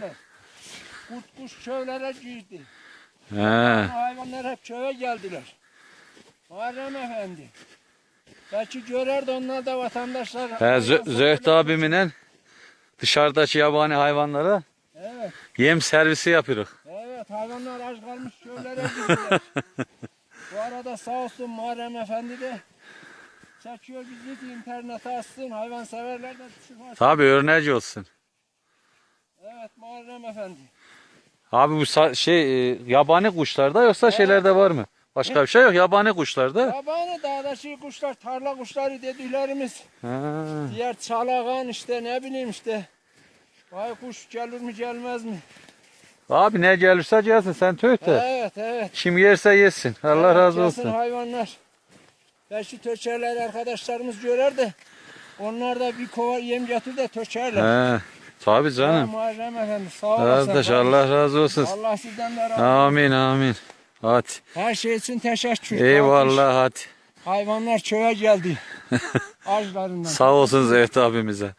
derler. Kurt kuş çöllere girdi. He. Hayvanlar hep çöve geldiler. Muharrem Efendi. Belki görer de onlar da vatandaşlar. He Zö- Zöht abimle dışarıdaki yabani hayvanlara Evet, yem servisi yapıyoruz. evet hayvanlar aç kalmış çöllere girdiler. Bu arada sağ olsun Muharrem Efendi de çekiyor bizi internete atsın. Hayvan severler de çıkmasın. Tabi örneği olsun. Evet Muharrem Efendi. Abi bu sa- şey e, yabani kuşlarda yoksa şeylerde var mı? Başka bir şey yok yabani kuşlarda. Yabani dağdaki kuşlar, tarla kuşları dediklerimiz. Ha. Diğer çalağan işte ne bileyim işte. Vay kuş gelir mi gelmez mi? Abi ne gelirse gelsin sen tüh de. Evet evet. Kim yerse yesin. Allah Evet, razı olsun. hayvanlar. Belki töçerler arkadaşlarımız görer de onlar da bir kova yem getir de töçerler. He. Tabi Ha, canım. Muharrem Efendi sağ olasın. Kardeş Allah razı olsun. Allah sizden de razı olsun. Amin amin. Hadi. Her şey için teşekkür. Eyvallah hadi. Hayvanlar çöve geldi. Ağaçlarından. Sağ olsun Zehti abimize.